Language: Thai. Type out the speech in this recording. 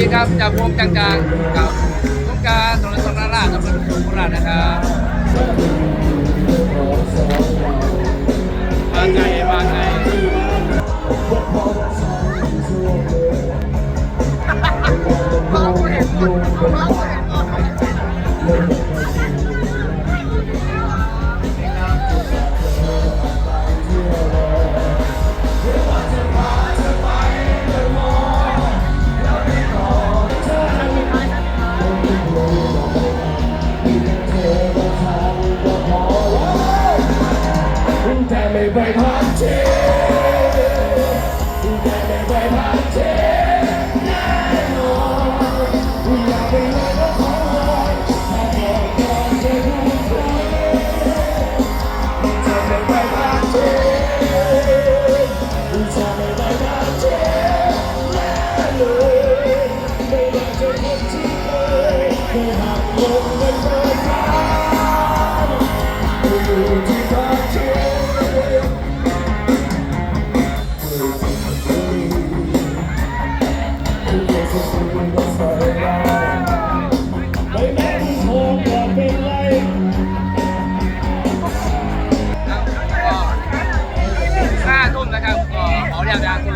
ดีครับ จากวงจางๆกับวงการถนนสงขลาอำเภอโคราชนะครับมาไงมาไกลแต่ไม่ ไบพัดทได้ใบใบพัดเทแน่นอนอย่าไปเลยนะขอวอนถ้าบอกก่นรู้ใจจ ห้าทุ่มนะครับขอเรียกยาคุ